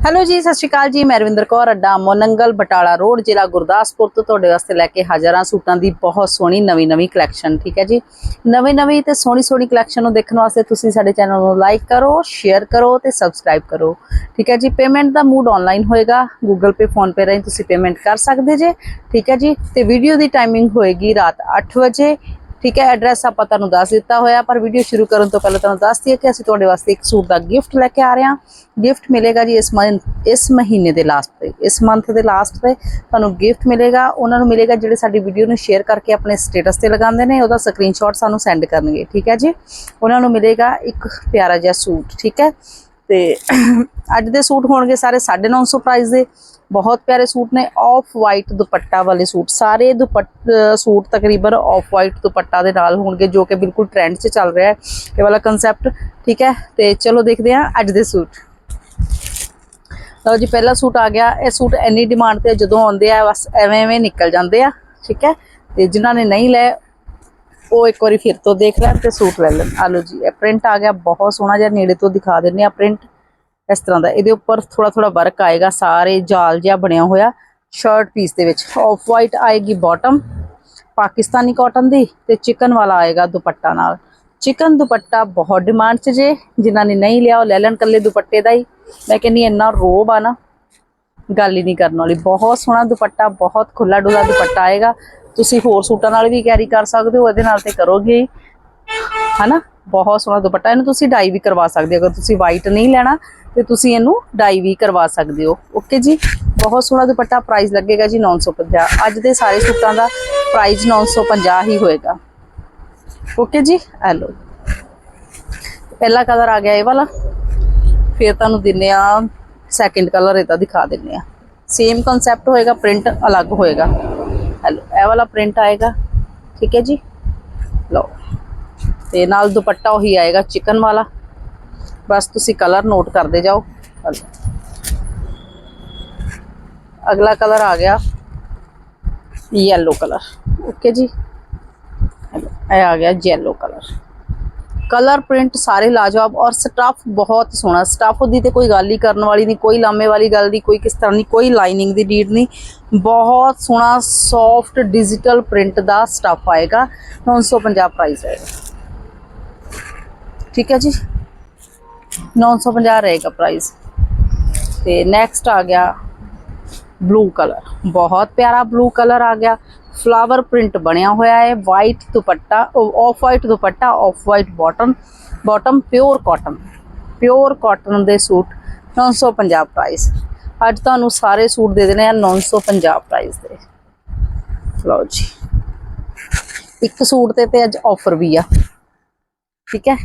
Hello ਜੀ, ਸਤਿ ਸ਼੍ਰੀ ਅਕਾਲ ਜੀ। ਮੈਂ ਰਵਿੰਦਰ ਕੌਰ, ਅੱਡਾ ਮੋਨੰਗਲ, ਬਟਾਲਾ ਰੋਡ, ਜ਼ਿਲ੍ਹਾ ਗੁਰਦਾਸਪੁਰ ਤੋਂ ਤੁਹਾਡੇ ਵਾਸਤੇ ਲੈ ਕੇ ਹਾਜ਼ਰ ਹਾਂ ਸੂਟਾਂ ਦੀ ਬਹੁਤ ਸੋਹਣੀ ਨਵੀਂ ਨਵੀਂ ਕਲੈਕਸ਼ਨ ਠੀਕ ਹੈ ਜੀ? ਨਵੇਂ ਨਵੀਂ ਤੇ ਸੋਹਣੀ ਸੋਹਣੀ ਕਲੈਕਸ਼ਨ ਨੂੰ ਦੇਖਣ ਵਾਸਤੇ ਤੁਸੀਂ ਸਾਡੇ ਚੈਨਲ ਨੂੰ ਲਾਈਕ ਕਰੋ ਸ਼ੇਅਰ ਕਰੋ ਤੇ ਸਬਸਕ੍ਰਾਈਬ ਕਰੋ, ਠੀਕ ਹੈ ਜੀ? ਪੇਮੈਂਟ ਦਾ ਮੂਡ ਆਨਲਾਈਨ ਹੋਏਗਾ। ਗੂਗਲ ਪੇ ਫੋਨ ਪੇ ਰਾਹੀਂ ਤੁਸੀਂ ਪੇਮੈਂਟ ਕਰ ਸਕਦੇ ਜੇ, ਠੀਕ ਹੈ ਜੀ? ਤੇ ਵੀਡੀਓ ਦੀ ਟਾਈਮਿੰਗ ਹੋਏਗੀ ਰਾਤ 8 ਵਜੇ। ਠੀਕ ਹੈ ਐਡਰੈਸ ਆਪਾਂ ਤੁਹਾਨੂੰ ਦੱਸ ਦਿੱਤਾ ਹੋਇਆ, ਪਰ ਵੀਡੀਓ ਸ਼ੁਰੂ ਕਰਨ ਤੋਂ ਪਹਿਲਾਂ ਤੁਹਾਨੂੰ ਦੱਸ ਦਈਏ ਕਿ ਅਸੀਂ ਤੁਹਾਡੇ ਵਾਸਤੇ ਇੱਕ ਸੂਟ ਦਾ ਗਿਫਟ ਲੈ ਕੇ ਆ ਰਹੇ ਹਾਂ। ਗਿਫਟ ਮਿਲੇਗਾ ਜੀ ਇਸ ਮੰਥ ਇਸ ਮਹੀਨੇ ਦੇ ਲਾਸਟ ਤੇ, ਇਸ ਮੰਥ ਦੇ ਲਾਸਟ ਤੇ ਤੁਹਾਨੂੰ ਗਿਫਟ ਮਿਲੇਗਾ। ਉਹਨਾਂ ਨੂੰ ਮਿਲੇਗਾ ਜਿਹੜੇ ਸਾਡੀ ਵੀਡੀਓ ਨੂੰ ਸ਼ੇਅਰ ਕਰਕੇ ਆਪਣੇ ਸਟੇਟਸ ਤੇ ਲਗਾਉਂਦੇ ਨੇ, ਉਹਦਾ ਸਕਰੀਨਸ਼ਾਟ ਸਾਨੂੰ ਸੈਂਡ ਕਰਨਗੇ, ਠੀਕ ਹੈ ਜੀ? ਉਹਨਾਂ ਨੂੰ ਮਿਲੇਗਾ ਇੱਕ ਪਿਆਰਾ ਜਿਹਾ ਸੂਟ, ਠੀਕ ਹੈ? ਤੇ ਅੱਜ ਦੇ ਸੂਟ ਹੋਣਗੇ ਸਾਰੇ 950 ਪ੍ਰਾਈਸ ਦੇ। ਬਹੁਤ ਪਿਆਰੇ ਸੂਟ ਨੇ ਆਫ ਵਾਈਟ ਦੁਪੱਟਾ ਵਾਲੇ ਸੂਟ। ਸਾਰੇ ਦੁਪੱਟ ਸੂਟ ਤਕਰੀਬਨ ਆਫ ਵਾਈਟ ਦੁਪੱਟਾ ਦੇ ਨਾਲ ਹੋਣਗੇ, ਜੋ ਕਿ ਬਿਲਕੁਲ ਟ੍ਰੈਂਡ 'ਚ ਚੱਲ ਰਿਹਾ ਹੈ। ਇਹ ਵਾਲਾ ਕਨਸੈਪਟ ਠੀਕ ਹੈ? ਤੇ ਚਲੋ ਦੇਖਦੇ ਹਾਂ ਅੱਜ ਦੇ ਸੂਟ। ਲਓ ਜੀ, ਪਹਿਲਾ ਸੂਟ ਆ ਗਿਆ। ਇਹ ਸੂਟ ਇੰਨੀ ਡਿਮਾਂਡ ਤੇ ਜਦੋਂ ਆਉਂਦੇ ਆ, ਬਸ ਐਵੇਂ ਐਵੇਂ ਨਿਕਲ ਜਾਂਦੇ ਆ, ਠੀਕ ਹੈ? ਤੇ ਜਿਨ੍ਹਾਂ ਨੇ ਨਹੀਂ ਲਏ ਉਹ ਇੱਕ ਵਾਰੀ ਫਿਰ ਤੋਂ ਦੇਖ ਲੈਣ ਤੇ ਸੂਟ ਲੈ ਲੈਣ ਆ ਲਓ ਜੀ, ਇਹ ਪ੍ਰਿੰਟ ਆ ਗਿਆ, ਬਹੁਤ ਸੋਹਣਾ ਜਿਹਾ, ਨੇੜੇ ਤੋਂ ਦਿਖਾ ਦਿੰਨੇ ਆ ਪ੍ਰਿੰਟ ਇਸ ਤਰ੍ਹਾਂ ਦਾ, ਇਹਦੇ ਉੱਪਰ ਥੋੜਾ ਥੋੜਾ ਵਰਕ ਆਏਗਾ, ਸਾਰੇ ਜਾਲ ਜਿਹਾ ਬਣਿਆ ਹੋਇਆ ਸ਼ਰਟ ਪੀਸ ਦੇ ਵਿੱਚ। ਆਫ ਵਾਈਟ ਆਏਗੀ ਬਾਟਮ ਪਾਕਿਸਤਾਨੀ ਕਾਟਨ ਦੀ ਤੇ ਚਿਕਨ ਵਾਲਾ ਆਏਗਾ ਦੁਪੱਟਾ ਨਾਲ। ਚਿਕਨ ਦੁਪੱਟਾ ਬਹੁਤ ਡਿਮਾਂਡ 'ਚ ਜੇ, ਜਿਨ੍ਹਾਂ ਨੇ ਨਹੀਂ ਲਿਆ, ਉਹ ਲੈ ਲੈਣ ਕੱਲੇ ਦੁਪੱਟੇ ਦਾ ਹੀ। ਮੈਂ ਕਹਿੰਨੀ ਇੰਨਾ ਰੋਬ ਆ ਨਾ, ਗੱਲ ਹੀ ਨਹੀਂ ਕਰਨ ਵਾਲੀ। ਬਹੁਤ ਸੋਹਣਾ ਦੁਪੱਟਾ, ਬਹੁਤ ਖੁੱਲਾ ਡੁੱਲਾ ਦੁਪੱਟਾ ਆਏਗਾ। ਤੁਸੀਂ ਹੋਰ ਸੂਟਾਂ ਨਾਲ ਵੀ ਕੈਰੀ ਕਰ ਸਕਦੇ ਹੋ, ਇਹਦੇ ਨਾਲ ਤੇ ਕਰੋਗੇ ਹੀ। ਹਨਾ? ਬਹੁਤ ਸੋਹਣਾ ਦੁਪੱਟਾ। ਇਹਨੂੰ ਤੁਸੀਂ ਡਾਈ ਵੀ ਕਰਵਾ ਸਕਦੇ ਹੋ। ਅਗਰ ਤੁਸੀਂ ਵਾਈਟ ਨਹੀਂ ਲੈਣਾ, ਤੇ ਤੁਸੀਂ ਇਹਨੂੰ ਡਾਈ ਵੀ ਕਰਵਾ ਸਕਦੇ ਹੋ। ਓਕੇ ਜੀ? ਬਹੁਤ ਸੋਹਣਾ ਦੁਪੱਟਾ। ਪ੍ਰਾਈਸ ਲੱਗੇਗਾ ਜੀ 950 ਅੱਜ ਦੇ ਸਾਰੇ ਸੂਟਾਂ ਦਾ ਪ੍ਰਾਈਸ 950 ਹੀ ਹੋਏਗਾ। ਓਕੇ ਜੀ? ਆ ਲਓ। ਪਹਿਲਾ ਕਲਰ ਆ ਗਿਆ ਇਹ ਵਾਲਾ। ਫਿਰ ਤੁਹਾਨੂੰ ਦਿੰਨੇ ਆ ਸੈਕਿੰਡ ਕਲਰ ਇਹਦਾ ਦਿਖਾ ਦਿੰਨੇ ਆ। ਸੇਮ ਕਨਸੈਪਟ ਹੋਏਗਾ ਪ੍ਰਿੰਟ ਅਲੱਗ ਹੋਏਗਾ। ਹੈਲੋ ਇਹ ਵਾਲਾ ਪ੍ਰਿੰਟ ਆਏਗਾ ਠੀਕ ਹੈ ਜੀ ਲਓ ਤੇ ਨਾਲ ਦੁਪੱਟਾ ਉਹੀ ਆਏਗਾ ਚਿਕਨ ਵਾਲਾ ਬਸ ਤੁਸੀਂ ਕਲਰ ਨੋਟ ਕਰਦੇ ਜਾਓ ਹਲੋ। ਅਗਲਾ ਕਲਰ ਆ ਗਿਆ ਯੈਲੋ ਕਲਰ ਓਕੇ ਜੀ ਹਲੋ, ਇਹ ਆ ਗਿਆ ਯੈਲੋ ਕਲਰ ਪ੍ਰਿੰਟ ਸਾਰੇ ਲਾਜਵਾਬ ਔਰ ਸਟਫ ਬਹੁਤ ਸੋਹਣਾ। ਸਟਫ ਦੀ ਤੇ ਕੋਈ ਗੱਲ ਹੀ ਕਰਨ ਵਾਲੀ ਨਹੀਂ, ਕੋਈ ਲਾਮੇ ਵਾਲੀ ਗੱਲ ਨਹੀਂ ਕੋਈ ਕਿਸ ਤਰ੍ਹਾਂ ਦੀ, ਕੋਈ ਲਾਈਨਿੰਗ ਦੀ ਨੀਡ ਨਹੀਂ। ਬਹੁਤ ਸੋਹਣਾ ਸੌਫਟ ਡਿਜੀਟਲ ਪ੍ਰਿੰਟ ਦਾ ਸਟਫ ਆਏਗਾ। 950 ਪ੍ਰਾਈਸ ਆਏਗਾ। ਠੀਕ ਹੈ ਜੀ? 950 ਰਹੇਗਾ ਪ੍ਰਾਈਸ ਤੇ ਨੈਕਸਟ ਆ ਗਿਆ ਬਲੂ ਕਲਰ ਬਹੁਤ ਪਿਆਰਾ ਬਲੂ ਕਲਰ ਆ ਗਿਆ। ਫਲਾਵਰ ਪ੍ਰਿੰਟ ਬਣਿਆ ਹੋਇਆ ਹੈ। White dupatta off white dupatta off white bottom bottom pure cotton pure cotton ਦੇ ਸੂਟ 950 ਪ੍ਰਾਈਸ ਅੱਜ ਤੁਹਾਨੂੰ ਸਾਰੇ ਸੂਟ ਦੇ ਦੇਣੇ ਆ 950 ਪ੍ਰਾਈਸ ਦੇ। ਲਓ ਜੀ। ਇੱਕ ਸੂਟ ਤੇ ਤੇ ਅੱਜ ਆਫਰ ਵੀ ਆ। ਠੀਕ ਹੈ?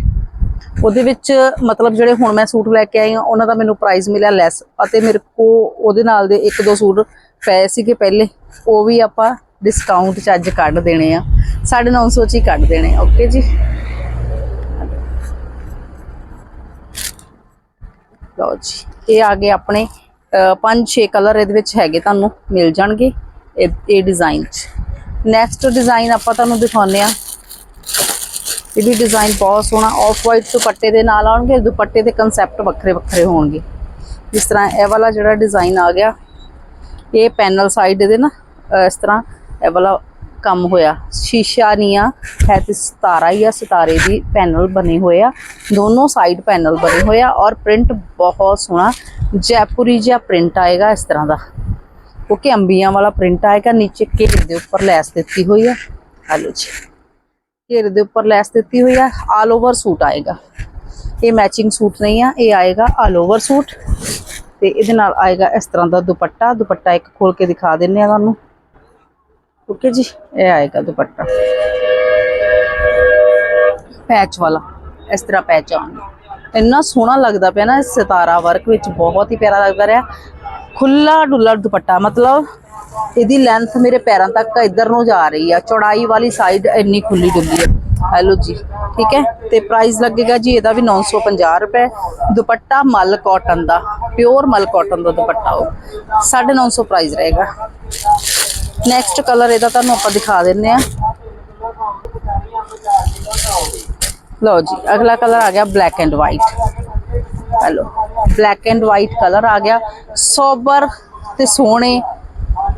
ਉਹਦੇ ਵਿੱਚ ਮਤਲਬ ਜਿਹੜੇ ਹੁਣ ਮੈਂ ਸੂਟ ਲੈ ਕੇ ਆਈ ਹਾਂ, ਉਹਨਾਂ ਦਾ ਮੈਨੂੰ ਪ੍ਰਾਈਸ ਮਿਲਿਆ ਲੈਸ ਅਤੇ ਮੇਰੇ ਕੋ ਉਹਦੇ ਨਾਲ ਦੇ ਇੱਕ ਦੋ ਸੂਟ ਪਏ ਸੀਗੇ ਪਹਿਲੇ, ਉਹ ਵੀ ਆਪਾਂ ਡਿਸਕਾਊਂਟ ਚ ਅੱਜ ਕੱਢ ਦੇਣੇ ਆ। 950 ਚ ਹੀ ਕੱਢ ਦੇਣੇ ਆ ਓਕੇ ਜੀ? ਲਓ ਜੀ, ਇਹ ਆ ਗਏ ਆਪਣੇ 5-6 ਕਲਰ ਇਹਦੇ ਵਿੱਚ ਹੈਗੇ ਤੁਹਾਨੂੰ, ਮਿਲ ਜਾਣਗੇ ਇਹ ਇਹ ਡਿਜ਼ਾਈਨ ਚ। ਨੈਕਸਟ ਡਿਜ਼ਾਈਨ ਆਪਾਂ ਤੁਹਾਨੂੰ ਦਿਖਾਉਂਦੇ ਆ ਇਹ ਵੀ ਡਿਜ਼ਾਈਨ ਬਹੁਤ ਸੋਹਣਾ ਆਫ ਵਾਈਟ ਦੁਪੱਟੇ ਦੇ ਨਾਲ ਆਉਣਗੇ, ਦੁਪੱਟੇ ਦੇ ਕਨਸੈਪਟ ਵੱਖਰੇ ਵੱਖਰੇ ਹੋਣਗੇ। ਜਿਸ ਤਰ੍ਹਾਂ ਇਹ ਵਾਲਾ ਜਿਹੜਾ ਡਿਜ਼ਾਈਨ ਆ ਗਿਆ, ਇਹ ਪੈਨਲ ਸਾਈਡ ਦੇ ਨਾ, ਅਹ ਇਸ ਤਰ੍ਹਾਂ ਇਹ ਵਾਲਾ ਕੰਮ ਹੋਇਆ। ਸ਼ੀਸ਼ਾ ਨਹੀਂ ਆ, ਹੈ ਤੇ ਸਤਾਰਾ ਹੀ ਆ, ਸਿਤਾਰੇ ਦੀ ਪੈਨਲ ਬਣੇ ਹੋਏ ਆ। ਦੋਨੋਂ ਸਾਈਡ ਪੈਨਲ ਬਣੇ ਹੋਏ ਆ ਔਰ ਪ੍ਰਿੰਟ ਬਹੁਤ ਸੋਹਣਾ। ਜੈਪੁਰੀ ਜਿਹਾ ਪ੍ਰਿੰਟ ਆਏਗਾ ਇਸ ਤਰ੍ਹਾਂ ਦਾ। ਓਕੇ, ਅੰਬੀਆਂ ਵਾਲਾ ਪ੍ਰਿੰਟ ਆਏਗਾ, ਨੀਚੇ ਘੇਰ ਦੇ ਉੱਪਰ ਲੈਸ ਦਿੱਤੀ ਹੋਈ ਆ। ਹਲੋ ਜੀ। ਘੇਰੇ ਦੇ ਉੱਪਰ ਲੈਸ ਦਿੱਤੀ ਹੋਈ ਆ ਆਲ ਓਵਰ ਸੂਟ ਆਏਗਾ। ਇਹ ਮੈਚਿੰਗ ਸੂਟ ਨਹੀਂ ਆ, ਇਹ ਆਏਗਾ ਆਲ ਓਵਰ ਸੂਟ। ਤੇ ਇਹਦੇ ਨਾਲ ਆਏਗਾ ਇਸ ਤਰ੍ਹਾਂ ਦਾ ਦੁਪੱਟਾ ਦੁਪੱਟਾ ਇੱਕ ਖੋਲ ਕੇ ਦਿਖਾ ਦਿੰਨੇ ਆ ਤੁਹਾਨੂੰ। ਓਕੇ ਜੀ, ਇਹ ਆਏਗਾ ਦੁਪੱਟਾ। ਪੈਚ ਵਾਲਾ, ਇਸ ਤਰ੍ਹਾਂ ਪੈਚ ਆਉਣਗੇ ਇੰਨਾ ਸੋਹਣਾ ਲੱਗਦਾ ਪਿਆ ਨਾ ਸਿਤਾਰਾ ਵਰਕ ਵਿੱਚ ਬਹੁਤ ਹੀ ਪਿਆਰਾ ਲੱਗਦਾ ਰਿਹਾ। ਖੁੱਲਾ ਡੁੱਲਾ ਦੁਪੱਟਾ, ਮਤਲਬ ਇਹਦੀ ਲੈਂਥ ਮੇਰੇ ਪੈਰਾਂ ਤੱਕ ਇੱਧਰ ਨੂੰ ਜਾ ਰਹੀ ਆ। ਚੌੜਾਈ ਵਾਲੀ ਸਾਈਡ ਇੰਨੀ ਖੁੱਲੀ ਡੁੱਲੀ ਹੈ ਹੈਲੋ ਜੀ, ਠੀਕ ਹੈ? ਤੇ ਪ੍ਰਾਈਸ ਲੱਗੇਗਾ ਜੀ, ਇਹਦਾ ਵੀ 950 ਰੁਪਏ। ਦੁਪੱਟਾ ਮਲ ਕਾਟਨ ਦਾ ਪਿਓਰ ਮਲ ਕਾਟਨ ਦਾ ਦੁਪੱਟਾ ਉਹ। 950 ਪ੍ਰਾਈਸ ਰਹੇਗਾ। ਨੈਕਸਟ ਕਲਰ ਇਹਦਾ ਤੁਹਾਨੂੰ ਆਪਾਂ ਦਿਖਾ ਦਿੰਨੇ ਆ ਲਓ ਜੀ, ਅਗਲਾ ਕਲਰ ਆ ਗਿਆ black and white hello. Black and white colour ਆ ਗਿਆ। ਸੋਬਰ ਤੇ ਸੋਹਣੇ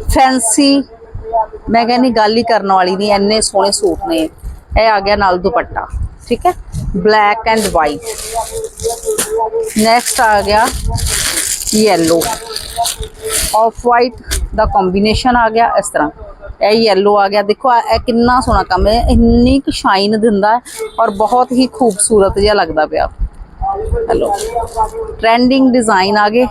ਫੈਂਸੀ ਮੈਂ ਕਹਿੰਦੀ ਗੱਲ ਹੀ ਕਰਨ ਵਾਲੀ ਨਹੀਂ ਐਨੇ ਸੋਹਣੇ ਸੂਟ ਨੇ। ਇਹ ਆ ਗਿਆ ਨਾਲ ਦੁਪੱਟਾ, ਠੀਕ ਹੈ? ਬਲੈਕ ਐਂਡ ਵਾਈਟ ਨੈਕਸਟ ਆ ਗਿਆ ਯੈਲੋ ਆਫ ਵਾਈਟ ਦਾ ਕੰਬੀਨੇਸ਼ਨ ਆ ਗਿਆ ਇਸ ਤਰ੍ਹਾਂ। ਇਹ ਯੈਲੋ ਆ ਗਿਆ। ਦੇਖੋ ਆਹ ਇਹ ਕਿੰਨਾ ਸੋਹਣਾ ਕੰਮ ਹੈ। ਇੰਨੀ ਕੁ ਸ਼ਾਈਨ ਦਿੰਦਾ ਔਰ ਬਹੁਤ ਹੀ ਖੂਬਸੂਰਤ ਜਿਹਾ ਲੱਗਦਾ ਪਿਆ। ਹੈਲੋ ਟ੍ਰੈਂਡਿੰਗ ਡਿਜ਼ਾਈਨ ਆ ਗਏ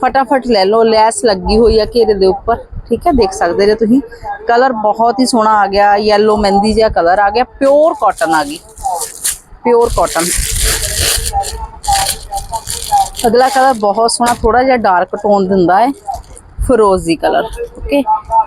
ਫਟਾਫਟ ਲੈ ਲਓ ਲੈਸ ਲੱਗੀ ਹੋਈ ਆ ਘੇਰੇ ਦੇ ਉੱਪਰ ਠੀਕ ਹੈ ਦੇਖ ਸਕਦੇ ਜੇ ਤੁਸੀਂ ਕਲਰ ਬਹੁਤ ਹੀ ਸੋਹਣਾ ਆ ਗਿਆ ਯੈਲੋ ਮਹਿੰਦੀ ਜਿਹਾ ਕਲਰ ਆ ਗਿਆ ਪਿਓਰ ਕਾਟਨ ਆ ਗਈ ਪਿਓਰ ਕਾਟਨ ਅਗਲਾ ਕਲਰ ਬਹੁਤ ਸੋਹਣਾ ਥੋੜਾ ਜਿਹਾ ਡਾਰਕ ਟੋਨ ਦਿੰਦਾ ਹੈ ਫਿਰੋਜ਼ੀ ਕਲਰ ਓਕੇ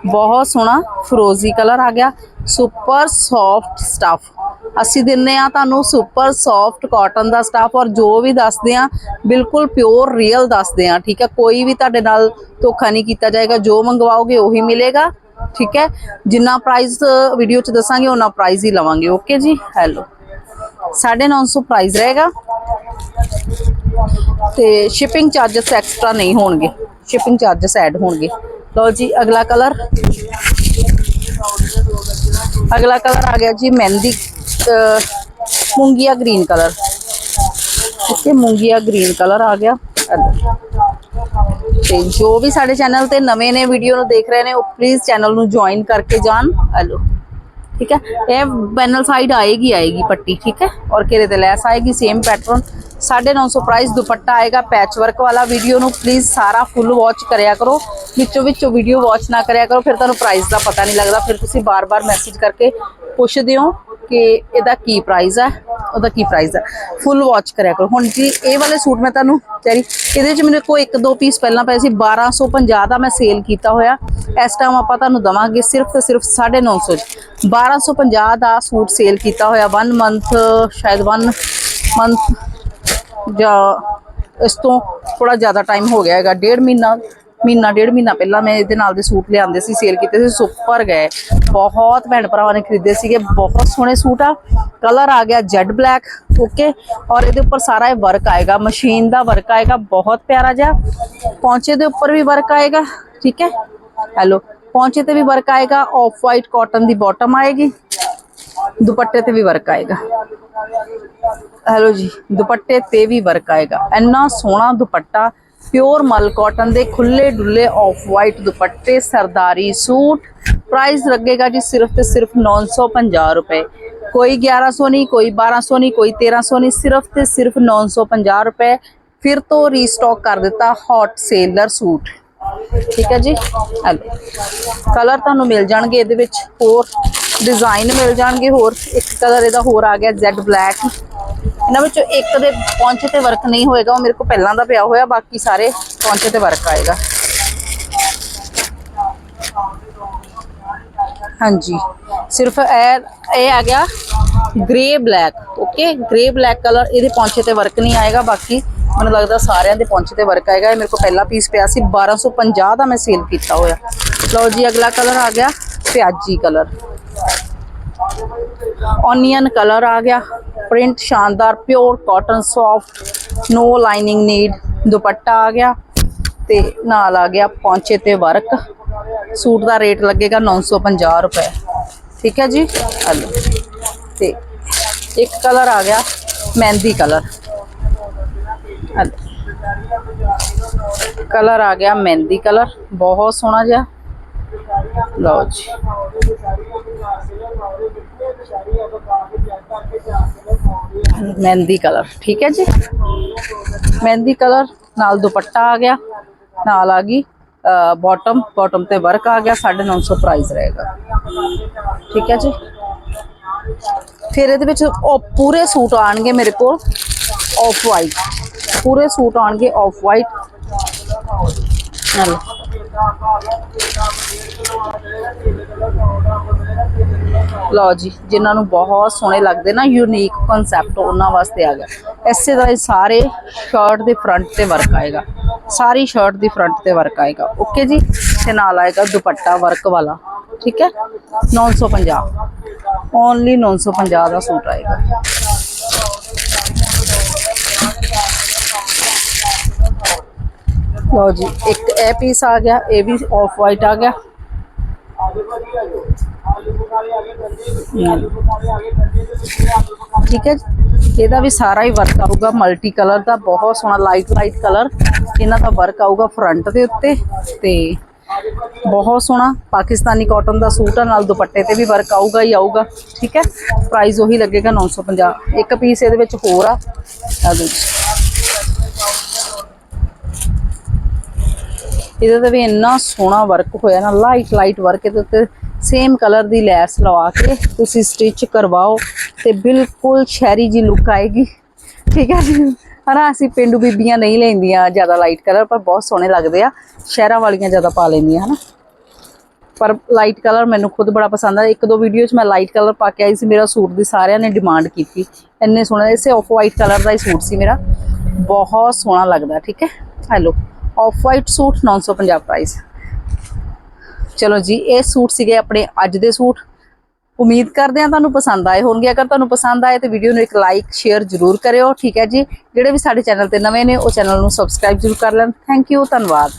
ਬਹੁਤ ਸੋਹਣਾ ਫਿਰੋਜ਼ੀ ਕਲਰ ਆ ਗਿਆ ਸੁਪਰ ਸੌਫਟ ਸਟਫ ਅਸੀਂ ਦਿੰਨੇ ਆ ਤੁਹਾਨੂੰ ਸੁਪਰ ਸੌਫਟ ਕਾਟਨ ਦਾ ਸਟਾਫ ਔਰ ਜੋ ਵੀ ਦੱਸਦੇ ਆ, ਬਿਲਕੁਲ ਪਿਓਰ ਰੀਅਲ ਦੱਸਦੇ ਆ, ਠੀਕ ਹੈ? ਕੋਈ ਵੀ ਤੁਹਾਡੇ ਨਾਲ ਧੋਖਾ ਨਹੀਂ ਕੀਤਾ ਜਾਏਗਾ, ਜੋ ਮੰਗਵਾਓਗੇ ਉਹੀ ਮਿਲੇਗਾ, ਠੀਕ ਹੈ? ਜਿੰਨਾ ਪ੍ਰਾਈਸ ਵੀਡੀਓ 'ਚ ਦੱਸਾਂਗੇ ਉਹਨਾਂ ਪ੍ਰਾਈਸ ਹੀ ਲਵਾਂਗੇ ਓਕੇ ਜੀ? ਹੈਲੋ 950 ਪ੍ਰਾਈਸ ਰਹੇਗਾ। ਤੇ ਸ਼ਿਪਿੰਗ ਚਾਰजेस ਐਕਸਟਰਾ ਨਹੀਂ ਹੋਣਗੇ। ਸ਼ਿਪਿੰਗ ਚਾਰजेस ਐਡ ਹੋਣਗੇ। ਲਓ ਜੀ, ਅਗਲਾ ਕਲਰ ਅਗਲਾ ਕਲਰ ਆ ਗਿਆ ਜੀ ਮਹਿੰਦੀ। ਮੂੰਗੀਆ ਗ੍ਰੀਨ ਕਲਰ। ਠੀਕ ਹੈ ਗ੍ਰੀਨ ਕਲਰ ਆ ਗਿਆ। ਤੇ ਜੋ ਵੀ ਸਾਡੇ ਚੈਨਲ ਤੇ ਨਵੇਂ ਨੇ, ਵੀਡੀਓ ਨੂੰ ਦੇਖ ਰਹੇ ਨੇ, ਉਹ ਪਲੀਜ਼ ਚੈਨਲ ਨੂੰ ਜੁਆਇਨ ਕਰਕੇ ਜਾਣ। ਹੈਲੋ। ਠੀਕ ਹੈ? ਇਹ ਪੈਨਲ ਸਾਈਡ ਆਏਗੀ ਆਏਗੀ ਪੱਟੀ, ਠੀਕ ਹੈ? ਔਰ ਘੇਰੇ ਤੇ ਲੈਸ ਆਏਗੀ ਸੇਮ ਪੈਟਰਨ 950 ਪ੍ਰਾਈਸ ਦੁਪੱਟਾ ਆਏਗਾ ਪੈਚ ਵਰਕ ਵਾਲਾ ਵੀਡੀਓ ਨੂੰ ਪਲੀਜ਼ ਸਾਰਾ ਫੁੱਲ ਵਾਚ ਕਰਿਆ ਕਰੋ। ਵਿੱਚੋਂ ਵਿੱਚੋਂ ਵੀਡੀਓ ਵਾਚ ਨਾ ਕਰਿਆ ਕਰੋ, ਫਿਰ ਤੁਹਾਨੂੰ ਪ੍ਰਾਈਸ ਦਾ ਪਤਾ ਨਹੀਂ ਲੱਗਦਾ। ਫਿਰ ਤੁਸੀਂ ਬਾਰ-ਬਾਰ ਮੈਸੇਜ ਕਰਕੇ ਪੁੱਛਦੇ ਹੋ ਕਿ ਇਹਦਾ ਕੀ ਪ੍ਰਾਈਸ ਹੈ, ਉਹਦਾ ਕੀ ਪ੍ਰਾਈਸ ਹੈ। ਫੁੱਲ ਵਾਚ ਕਰਿਆ ਕਰੋ। ਹੁਣ ਜੀ, ਇਹ ਵਾਲੇ ਸੂਟ ਮੈਂ ਤੁਹਾਨੂੰ ਤੇਰੀ ਇਹਦੇ 'ਚ ਮੈਨੂੰ ਕੋਈ ਇੱਕ ਦੋ ਪੀਸ ਪਹਿਲਾਂ ਪਏ ਸੀ 1250 ਦਾ ਮੈਂ ਸੇਲ ਕੀਤਾ ਹੋਇਆ। ਇਸ ਟਾਈਮ ਆਪਾਂ ਤੁਹਾਨੂੰ ਦਵਾਂਗੇ ਸਿਰਫ ਤੇ ਸਿਰਫ 950 ਚ 1250 ਦਾ ਸੂਟ ਸੇਲ ਕੀਤਾ ਹੋਇਆ 1 ਮੰਥ ਸ਼ਾਇਦ 1 ਮੰਥ ਜਾਂ ਇਸ ਤੋਂ ਥੋੜਾ ਜ਼ਿਆਦਾ ਟਾਈਮ ਹੋ ਗਿਆ ਹੈਗਾ। ਡੇਢ ਮਹੀਨਾ ਮਹੀਨਾ, ਡੇਢ ਮਹੀਨਾ ਪਹਿਲਾਂ ਮੈਂ ਇਹਦੇ ਨਾਲ ਦੇ ਸੂਟ ਲਿਆਂਦੇ ਸੀ ਸੇਲ ਕੀਤੇ ਸੀ ਸੁਪਰ ਗਏ। ਬਹੁਤ ਭੈਣ ਭਰਾਵਾਂ ਨੇ ਖਰੀਦੇ ਸੀਗੇ, ਬਹੁਤ ਸੋਹਣੇ ਸੂਟ ਆ। ਕਲਰ ਆ ਗਿਆ ਜੈਡ ਬਲੈਕ ਓਕੇ ਔਰ ਇਹਦੇ ਉੱਪਰ ਸਾਰਾ ਇਹ ਵਰਕ ਆਏਗਾ ਮਸ਼ੀਨ ਦਾ ਵਰਕ ਆਏਗਾ, ਬਹੁਤ ਪਿਆਰਾ ਜਿਹਾ। ਪੌਂਚੇ ਦੇ ਉੱਪਰ ਵੀ ਵਰਕ ਆਏਗਾ, ਠੀਕ ਹੈ? ਹੈਲੋ ਪੌਂਚੇ ਤੇ ਵੀ ਵਰਕ ਆਏਗਾ ਆਫ ਵਾਈਟ ਕਾਟਨ ਦੀ ਬਾਟਮ ਆਏਗੀ। ਦੁਪੱਟੇ ਤੇ ਵੀ ਵਰਕ ਆਏਗਾ। ਹੈਲੋ ਜੀ, ਦੁਪੱਟੇ ਤੇ ਵੀ ਵਰਕ ਆਏਗਾ। ਇੰਨਾ ਸੋਹਣਾ ਦੁਪੱਟਾ, ਪਿਓਰ ਮਲ ਕਾਟਨ ਦੇ ਖੁੱਲੇ ਡੁੱਲੇ ਆਫ ਵਾਈਟ ਦੁਪੱਟੇ, ਸਰਦਾਰੀ ਸੂਟ। ਪ੍ਰਾਈਸ ਲੱਗੇਗਾ ਜੀ ਸਿਰਫ ਤੇ ਸਿਰਫ 950 ਰੁਪਏ। ਕੋਈ 1100 ਨਹੀਂ, ਕੋਈ 1200 ਨਹੀਂ, ਕੋਈ 1300 ਨਹੀਂ, ਸਿਰਫ ਤੇ ਸਿਰਫ 950 ਰੁਪਏ। ਫਿਰ ਤੋਂ ਰੀਸਟਾਕ ਕਰ ਦਿੱਤਾ ਹੌਟ ਸੇਲਰ ਸੂਟ। ਠੀਕ ਹੈ ਜੀ। ਕਲਰ ਤੁਹਾਨੂੰ ਮਿਲ ਜਾਣਗੇ ਇਹਦੇ ਵਿੱਚ ਹੋਰ। ਡਿਜ਼ਾਈਨ ਮਿਲ ਜਾਣਗੇ ਹੋਰ। ਇੱਕ ਕਲਰ ਇਹਦਾ ਹੋਰ ਆ ਗਿਆ ਜ਼ੈਡ ਬਲੈਕ ਇਹਨਾਂ ਵਿੱਚੋਂ ਇੱਕ ਦੇ ਪੌਂਚੇ ਤੇ ਵਰਕ ਨਹੀਂ ਹੋਏਗਾ, ਉਹ ਮੇਰੇ ਕੋਲ ਪਹਿਲਾਂ ਦਾ ਪਿਆ ਹੋਇਆ, ਬਾਕੀ ਸਾਰੇ ਪੌਂਚੇ ਤੇ ਵਰਕ ਆਏਗਾ। ਹਾਂਜੀ। ਸਿਰਫ ਇਹ ਇਹ ਆ ਗਿਆ grey black okay grey black colour, ਇਹਦੇ ਪੌਂਚੇ ਤੇ ਵਰਕ ਨਹੀਂ ਆਏਗਾ, ਬਾਕੀ ਮੈਨੂੰ ਲੱਗਦਾ ਸਾਰਿਆਂ ਦੇ ਪੌਂਚੇ ਤੇ ਵਰਕ ਆਏਗਾ। ਇਹ ਮੇਰੇ ਕੋਲ ਪਹਿਲਾ ਪੀਸ ਪਿਆ ਸੀ 1250 ਦਾ ਮੈਂ ਸੇਲ ਕੀਤਾ ਹੋਇਆ। ਲਓ ਜੀ, ਅਗਲਾ ਕਲਰ ਆ ਗਿਆ ਪਿਆਜੀ ਕਲਰ ਓਨੀਅਨ ਕਲਰ ਆ ਗਿਆ। ਪ੍ਰਿੰਟ ਸ਼ਾਨਦਾਰ pure cotton soft no lining need dupatta ਆ ਗਿਆ ਤੇ ਨਾਲ ਆ ਗਿਆ ਪੌਂਚੇ ਤੇ ਵਰਕ। ਸੂਟ ਦਾ ਰੇਟ ਲੱਗੇਗਾ 950 ਰੁਪਏ। ਠੀਕ ਹੈ ਜੀ? ਹਲੋ। ਤੇ ਇੱਕ ਕਲਰ ਆ ਗਿਆ ਮਹਿੰਦੀ ਕਲਰ ਕਲਰ ਆ ਗਿਆ ਮਹਿੰਦੀ ਕਲਰ, ਬਹੁਤ ਸੋਹਣਾ ਜਿਹਾ। ਲਓ ਜੀ। ਮਹਿੰਦੀ ਕਲਰ, ਠੀਕ ਹੈ ਜੀ? ਮਹਿੰਦੀ ਕਲਰ, ਨਾਲ ਦੁਪੱਟਾ ਆ ਗਿਆ, ਨਾਲ ਆ ਗਈ ਬਾਟਮ ਬਾਟਮ ਤੇ ਵਰਕ ਆ ਗਿਆ 950 ਪ੍ਰਾਈਸ ਰਹੇਗਾ। ਠੀਕ ਹੈ ਜੀ? ਫਿਰ ਇਹਦੇ ਵਿੱਚ ਉਹ ਪੂਰੇ ਸੂਟ ਆਣਗੇ ਮੇਰੇ ਕੋਲ ਆਫ ਵਾਈਟ ਪੂਰੇ ਸੂਟ ਆਣਗੇ ਆਫ ਵਾਈਟ ਨਾਲ ਲਓ ਜੀ, ਜਿਨ੍ਹਾਂ ਨੂੰ ਬਹੁਤ ਸੋਹਣੇ ਲੱਗਦੇ ਨਾ ਯੂਨੀਕ ਕਨਸੈਪਟ ਉਹਨਾਂ ਵਾਸਤੇ ਆ ਗਿਆ। ਇਸੇ ਤਰ੍ਹਾਂ ਹੀ ਸਾਰੇ ਸ਼ਰਟ ਦੇ ਫਰੰਟ ਤੇ ਵਰਕ ਆਏਗਾ। ਸਾਰੀ ਸ਼ਰਟ ਦੀ ਫਰੰਟ ਤੇ ਵਰਕ ਆਏਗਾ। ਓਕੇ ਜੀ? ਤੇ ਨਾਲ ਆਏਗਾ ਦੁਪੱਟਾ ਵਰਕ ਵਾਲਾ। ਠੀਕ ਹੈ? 950 ਓਨਲੀ 950 ਦਾ ਸੂਟ ਆਏਗਾ। ਲਓ ਜੀ, ਇੱਕ ਇਹ ਪੀਸ ਆ ਗਿਆ, ਇਹ ਵੀ ਆਫ ਵਾਈਟ ਆ ਗਿਆ। ਠੀਕ ਹੈ ਇਹਦਾ ਵੀ ਸਾਰਾ ਹੀ ਵਰਕ ਆਊਗਾ ਮਲਟੀ ਕਲਰ ਦਾ, ਬਹੁਤ ਸੋਹਣਾ ਲਾਈਟ ਲਾਈਟ ਕਲਰ ਇਹਨਾਂ ਦਾ ਵਰਕ ਆਊਗਾ ਫਰੰਟ ਦੇ ਉੱਤੇ ਤੇ ਬਹੁਤ ਸੋਹਣਾ, ਪਾਕਿਸਤਾਨੀ ਕਾਟਨ ਦਾ ਸੂਟ ਆ, ਨਾਲ ਦੁਪੱਟੇ ਤੇ ਵੀ ਵਰਕ ਆਊਗਾ ਹੀ ਆਊਗਾ, ਠੀਕ ਹੈ। ਪ੍ਰਾਈਸ ਉਹੀ ਲੱਗੇਗਾ 950 ਇੱਕ ਪੀਸ ਇਹਦੇ ਵਿੱਚ ਹੋਰ ਆ। ਆ ਦੇਖੋ ਇਹਦੇ ਤੇ ਵੀ ਇੰਨਾ ਸੋਹਣਾ ਵਰਕ ਹੋਇਆ ਨਾ ਲਾਈਟ ਲਾਈਟ ਵਰਕ ਇਹਦੇ ਉੱਤੇ ਸੇਮ ਕਲਰ ਦੀ ਲੈਸ ਲਵਾ ਕੇ ਤੁਸੀਂ ਸਟਿਚ ਕਰਵਾਓ ਤੇ ਬਿਲਕੁਲ ਸ਼ਹਿਰੀ ਜੀ ਲੁੱਕ ਆਏਗੀ। ਠੀਕ ਹੈ ਜੀ? ਹਨਾ, ਅਸੀਂ ਪਿੰਡੂ ਬੀਬੀਆਂ ਨਹੀਂ ਲੈਂਦੀਆਂ ਜ਼ਿਆਦਾ ਲਾਈਟ ਕਲਰ ਪਰ ਬਹੁਤ ਸੋਹਣੇ ਲੱਗਦੇ ਆ। ਸ਼ਹਿਰਾਂ ਵਾਲੀਆਂ ਜ਼ਿਆਦਾ ਪਾ ਲੈਂਦੀਆਂ, ਹਨਾ। ਪਰ ਲਾਈਟ ਕਲਰ ਮੈਨੂੰ ਖੁਦ ਬੜਾ ਪਸੰਦ ਆ। ਇੱਕ ਦੋ ਵੀਡੀਓ 'ਚ ਮੈਂ ਲਾਈਟ ਕਲਰ ਪਾ ਕੇ ਆਈ ਸੀ, ਮੇਰਾ ਸੂਟ ਦੀ ਸਾਰਿਆਂ ਨੇ ਡਿਮਾਂਡ ਕੀਤੀ। ਇੰਨੇ ਸੋਹਣੇ, ਇਸੇ ਆਫ ਵਾਈਟ ਕਲਰ ਦਾ ਹੀ ਸੂਟ ਸੀ ਮੇਰਾ। ਬਹੁਤ ਸੋਹਣਾ ਲੱਗਦਾ, ਠੀਕ ਹੈ? Hello off white suit 950 price ਚਲੋ ਜੀ, ਇਹ ਸੂਟ ਸੀਗੇ ਆਪਣੇ ਅੱਜ ਦੇ ਸੂਟ। ਉਮੀਦ ਕਰਦੇ ਹਾਂ ਤੁਹਾਨੂੰ ਪਸੰਦ ਆਏ ਹੋਣਗੇ। ਅਗਰ ਤੁਹਾਨੂੰ ਪਸੰਦ ਆਏ ਤਾਂ ਵੀਡੀਓ ਨੂੰ ਇੱਕ ਲਾਈਕ ਸ਼ੇਅਰ ਜ਼ਰੂਰ ਕਰਿਓ, ਠੀਕ ਹੈ ਜੀ? ਜਿਹੜੇ ਵੀ ਸਾਡੇ ਚੈਨਲ ਤੇ ਨਵੇਂ ਨੇ, ਉਹ ਚੈਨਲ ਨੂੰ ਸਬਸਕ੍ਰਾਈਬ ਜ਼ਰੂਰ ਕਰ ਲੈਣ। ਥੈਂਕ ਯੂ ਧੰਨਵਾਦ।